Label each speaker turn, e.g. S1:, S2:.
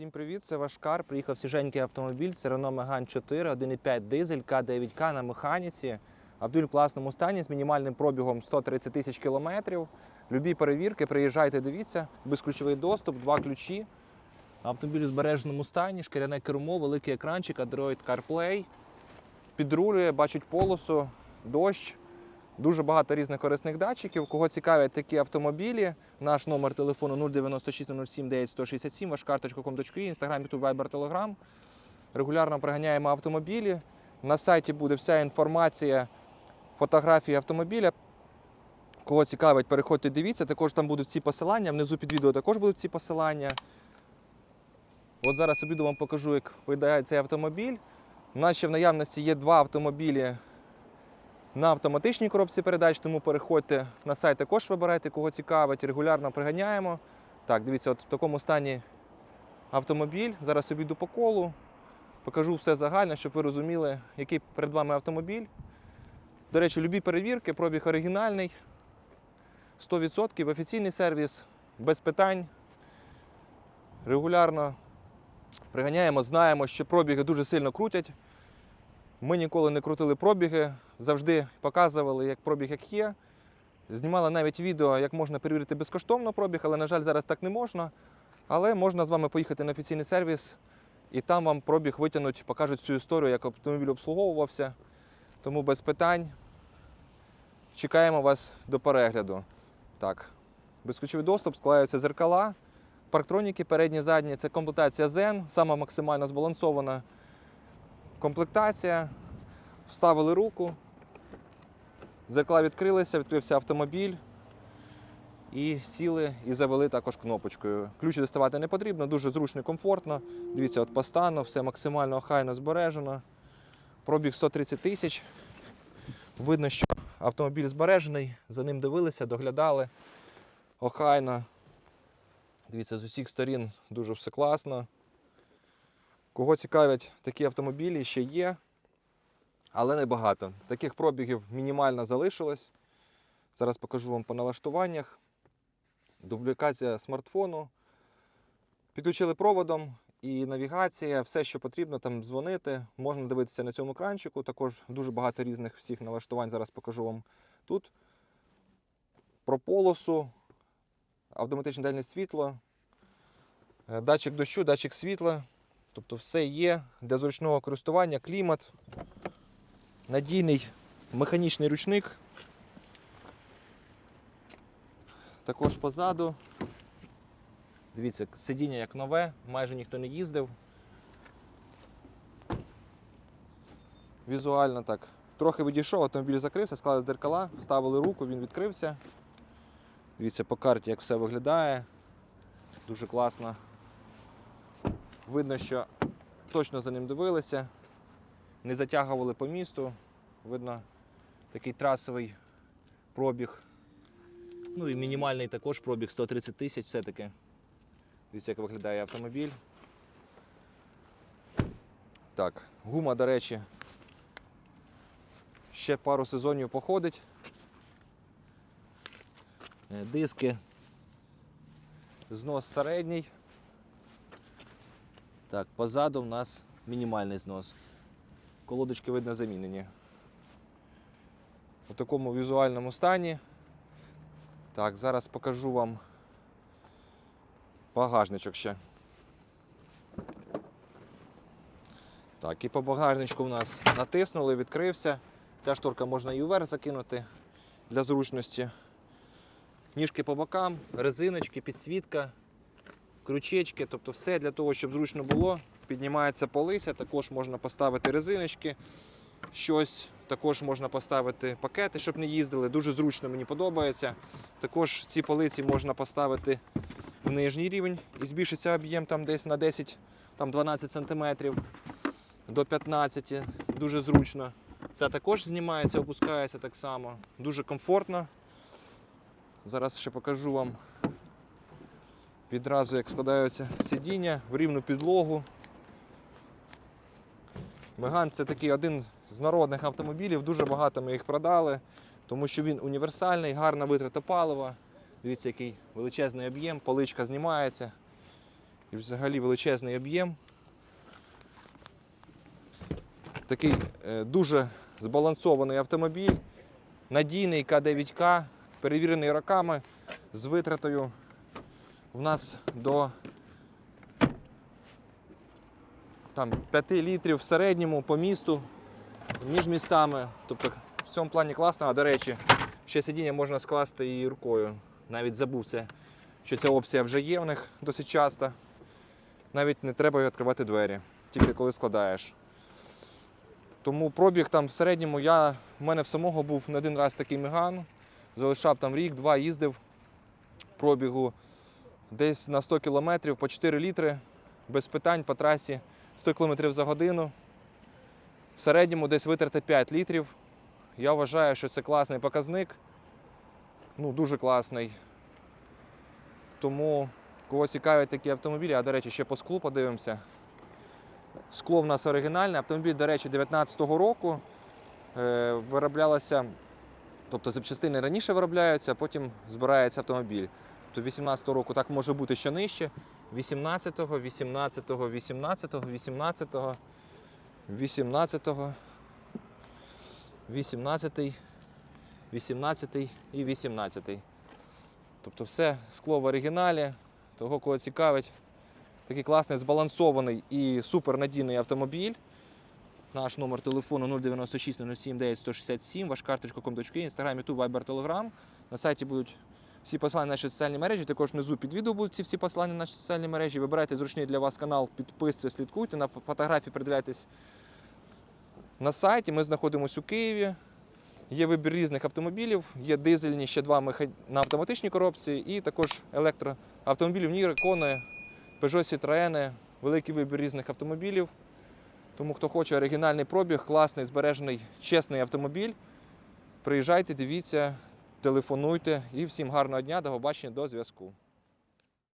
S1: Всім привіт, це ваш кар. Приїхав свіженький автомобіль. Це Renault Megane 4, 1,5 дизель, К9К на механіці. Автомобіль в класному стані з мінімальним пробігом 130 тисяч кілометрів. Любі перевірки, приїжджайте, дивіться, безключовий доступ, два ключі. Автомобіль в збереженому стані, шкіряне кермо, великий екранчик, Android CarPlay. Підрулює, бачить полосу, дощ. Дуже багато різних корисних датчиків. Кого цікавлять такі автомобілі, наш номер телефону 096 07 9167, ваш карточка.com.ua, інстаграм, ютуб, вайбер, телеграм. Регулярно приганяємо автомобілі. На сайті буде вся інформація, фотографії автомобіля. Кого цікавить, переходьте, дивіться. Також там будуть ці посилання. Внизу під відео також будуть ці посилання. От зараз обіду вам покажу, як виглядає цей автомобіль. У нас ще в наявності є два автомобілі на автоматичній коробці передач, тому переходьте на сайт, також вибирайте, кого цікавить, регулярно приганяємо. Так, дивіться, от в такому стані автомобіль. Зараз обійду по колу, покажу все загально, щоб ви розуміли, який перед вами автомобіль. До речі, любі перевірки, пробіг оригінальний, 100% офіційний сервіс, без питань. Регулярно приганяємо, знаємо, що пробіги дуже сильно крутять. Ми ніколи не крутили пробіги, завжди показували, як пробіг як є. Знімали навіть відео, як можна перевірити безкоштовно пробіг, але, на жаль, зараз так не можна. Але можна з вами поїхати на офіційний сервіс, і там вам пробіг витягнуть, покажуть всю історію, як автомобіль обслуговувався. Тому без питань. Чекаємо вас до перегляду. Так, безключовий доступ, складаються зеркала, парктроніки передні, задні. Це комплектація Zen, сама максимально збалансована комплектація. Вставили руку, дзеркала відкрилися, відкрився автомобіль. І сіли і завели також кнопочкою. Ключі доставати не потрібно, дуже зручно і комфортно. Дивіться, от по все максимально охайно збережено. Пробіг 130 тисяч. Видно, що автомобіль збережений, за ним дивилися, доглядали охайно. Дивіться, з усіх сторін дуже все класно. Кого цікавлять такі автомобілі, ще є, але небагато. Таких пробігів мінімально залишилось. Зараз покажу вам по налаштуваннях. Дублікація смартфону. Підключили проводом і навігація, все, що потрібно, там дзвонити. Можна дивитися на цьому екранчику. Також дуже багато різних всіх налаштувань. Зараз покажу вам тут. Про полосу, автоматичне дальне світло, е, датчик дощу, датчик світла. Тобто все є для зручного користування, клімат, надійний механічний ручник. Також позаду. Дивіться, сидіння як нове, майже ніхто не їздив. Візуально так. Трохи відійшов, автомобіль закрився, склали дзеркала, вставили руку, він відкрився. Дивіться по карті, як все виглядає. Дуже класно. Видно, що точно за ним дивилися, не затягували по місту. Видно, такий трасовий пробіг. Ну і мінімальний також пробіг 130 тисяч все-таки. Дивіться, як виглядає автомобіль. Так, гума, до речі, ще пару сезонів походить. Е, Диски. Знос середній. Так, позаду в нас мінімальний знос. Колодочки видно замінені. У такому візуальному стані. Так, зараз покажу вам багажничок ще. Так, і по багажничку в нас натиснули, відкрився. Ця шторка можна і вверх закинути для зручності. Ніжки по бокам, резиночки, підсвітка, крючечки, тобто все для того, щоб зручно було. Піднімається полиця, також можна поставити резиночки, щось, також можна поставити пакети, щоб не їздили. Дуже зручно мені подобається. Також ці полиці можна поставити в нижній рівень і збільшиться об'єм там десь на 10, там 12 см до 15 Дуже зручно. Ця також знімається, опускається так само. Дуже комфортно. Зараз ще покажу вам відразу, як складаються сидіння в рівну підлогу. Меган це такий один з народних автомобілів, дуже багато ми їх продали, тому що він універсальний, гарна витрата палива. Дивіться, який величезний об'єм, поличка знімається. І взагалі величезний об'єм. Такий е, дуже збалансований автомобіль, надійний К9К, перевірений роками з витратою в нас до там, 5 літрів в середньому по місту, між містами. Тобто в цьому плані класно, а до речі, ще сидіння можна скласти і рукою. Навіть забув це, що ця опція вже є у них досить часто. Навіть не треба відкривати двері, тільки коли складаєш. Тому пробіг там в середньому я, в мене в самого був не один раз такий меган. Залишав там рік, два їздив пробігу десь на 100 кілометрів по 4 літри, без питань по трасі 100 км за годину. В середньому десь витрати 5 літрів. Я вважаю, що це класний показник. Ну, дуже класний. Тому кого цікавлять такі автомобілі, а до речі, ще по склу подивимося. Скло в нас оригінальне. Автомобіль, до речі, 19-го року е, вироблялося, тобто запчастини раніше виробляються, а потім збирається автомобіль. Тобто 18-го року так може бути ще нижче. 18-го, 18-го, 18-го, 18-го, 18-го, 18-й, 18-й і 18-й. Тобто все скло в оригіналі. Того, кого цікавить, такий класний, збалансований і супернадійний автомобіль. Наш номер телефону 096 07 9 167, ваш карточка com.ua, інстаграм, ютуб, вайбер, телеграм. На сайті будуть всі посилання на наші соціальні мережі. Також внизу під відео будуть ці всі посилання на наші соціальні мережі. Вибирайте зручний для вас канал, підписуйтесь, слідкуйте. На фотографії придивляйтесь на сайті. Ми знаходимося у Києві. Є вибір різних автомобілів, є дизельні, ще два меха- на автоматичній коробці, і також електроавтомобілів Ніри, Кони, Peugeot Citroën, великий вибір різних автомобілів. Тому хто хоче оригінальний пробіг, класний, збережений, чесний автомобіль, приїжджайте, дивіться, телефонуйте і всім гарного дня, до побачення, до зв'язку.